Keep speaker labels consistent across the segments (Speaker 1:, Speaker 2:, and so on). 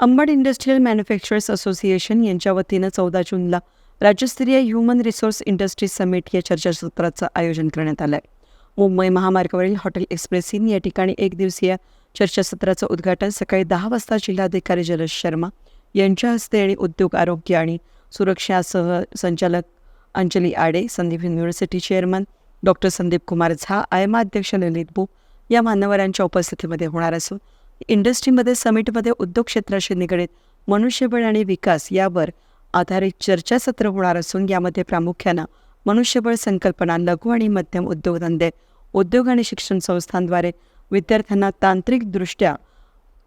Speaker 1: Ambad industrial manufacturers association यांच्या वतीनं चौदा जूनला राज्यस्तरीय ह्युमन रिसोर्स इंडस्ट्री समिट या चर्चासत्राचं आयोजन करण्यात आलं आहे मुंबई महामार्गावरील हॉटेल एक्सप्रेस इन या ठिकाणी एक दिवसीय चर्चासत्राचं उद्घाटन सकाळी दहा वाजता जिल्हाधिकारी जलज शर्मा यांच्या हस्ते आणि उद्योग आरोग्य आणि सुरक्षासह संचालक Anjali Ade Sandeep university chairman doctor Sandeep Kumar Jha AIMA अध्यक्ष ललित बुक या मान्यवरांच्या उपस्थितीमध्ये होणार असून इंडस्ट्रीमध्ये समिटमध्ये उद्योग क्षेत्राशी निगडीत मनुष्यबळ आणि विकास यावर आधारित चर्चासत्र होणार असून यामध्ये प्रामुख्यानं मनुष्यबळ संकल्पना लघु आणि मध्यम उद्योगधंदे उद्योग आणि शिक्षण संस्थांद्वारे विद्यार्थ्यांना तांत्रिकदृष्ट्या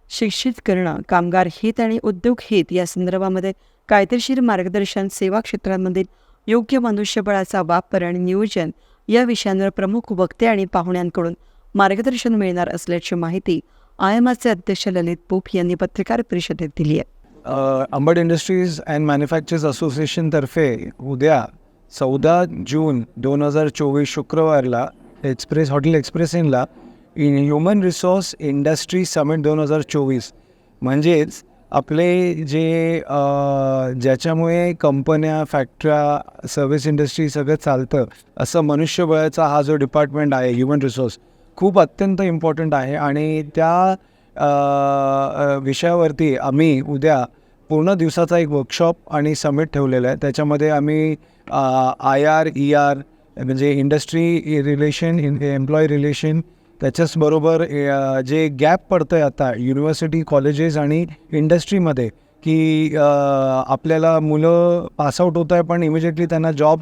Speaker 1: शिक्षित करणं कामगार हित आणि उद्योग हित या संदर्भामध्ये कायदेशीर मार्गदर्शन सेवा क्षेत्रांमधील योग्य मनुष्यबळाचा वापर आणि नियोजन या विषयांवर प्रमुख वक्ते आणि पाहुण्यांकडून मार्गदर्शन मिळणार असल्याची माहिती आय आयएमआरचे अध्यक्ष ललित पोप यांनी पत्रकार परिषदेत दिली आहे.
Speaker 2: अंबड इंडस्ट्रीज अँड मॅन्युफॅक्चर्स असोसिएशनतर्फे उद्या चौदा जून दोन हजार चोवीस शुक्रवारला express hotel express इनला in human resource industry summit दोन हजार चोवीस. म्हणजेच आपले जे ज्याच्यामुळे कंपन्या फॅक्टऱ्या सर्व्हिस इंडस्ट्री सगळं चालतं असं मनुष्यबळाचा हा जो डिपार्टमेंट आहे ह्युमन रिसोर्स खूप अत्यंत इम्पॉर्टंट आहे आणि त्या विषयावरती आम्ही उद्या पूर्ण दिवसाचा एक वर्कशॉप आणि समिट ठेवलेला आहे. त्याच्यामध्ये आम्ही आय आर ई आर म्हणजे इंडस्ट्री रिलेशन एम्प्लॉय रिलेशन त्याच्याचबरोबर जे गॅप पडतं आहे आता युनिव्हर्सिटी कॉलेजेस आणि इंडस्ट्रीमध्ये की आपल्याला मुलं पासआउट होत आहे पण इमिजिएटली त्यांना जॉब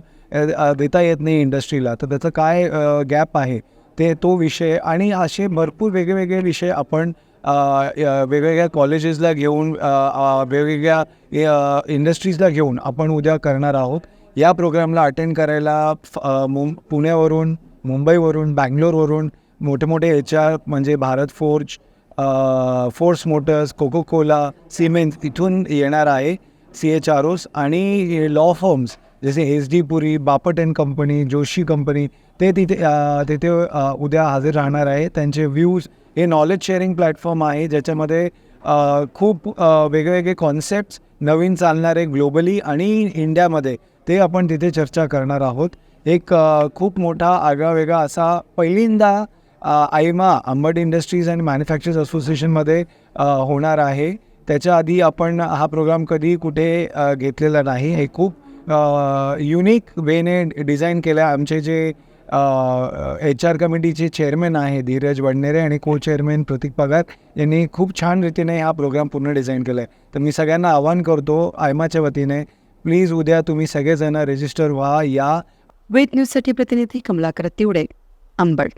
Speaker 2: देता येत नाही इंडस्ट्रीला तर त्याचं काय गॅप आहे? ते तो विषय आणि असे भरपूर वेगवेगळे विषय आपण वेगवेगळ्या कॉलेजेसला घेऊन वेगवेगळ्या इंडस्ट्रीजला घेऊन आपण उद्या करणार आहोत. या प्रोग्रामला अटेंड करायला फ- मुं पुण्यावरून मुंबईवरून बँगलोरवरून मोठे मोठे एच आर म्हणजे Bharat Forge Force Motors Coca Cola cement इथून येणार आहे सी एच आर ओस आणि लॉ फर्म्स जसे S D Puri Bapat and company Joshi company ते तिथे तिथे उद्या हजर राहणार आहे. त्यांचे व्ह्यूज हे नॉलेज शेअरिंग प्लॅटफॉर्म आहे ज्याच्यामध्ये खूप वेगवेगळे कॉन्सेप्ट्स नवीन चालणारे ग्लोबली आणि इंडियामध्ये ते आपण तिथे चर्चा करणार आहोत. एक खूप मोठा आगळावेगळा असा पहिल्यांदा AIMA Ambad industries and manufacture असोसिएशनमध्ये होणार आहे. त्याच्या आधी आपण हा प्रोग्राम कधी कुठे घेतलेला नाही. हे खूप युनिक वेने डिझाईन केलं आहे आमचे जे एच आर कमिटीचे चेअरमॅन आहे धीरज वडनेरे आणि को चेअरमॅन प्रतीक पगार यांनी खूप छान रीतीने हा प्रोग्राम पूर्ण डिझाईन केला आहे तर मी सगळ्यांना आवाहन करतो आयमाच्या वतीने प्लीज उद्या तुम्ही सगळेजण रजिस्टर व्हा या.
Speaker 1: वेद न्यूजसाठी प्रतिनिधी कमलाकर तिवडे अंबड.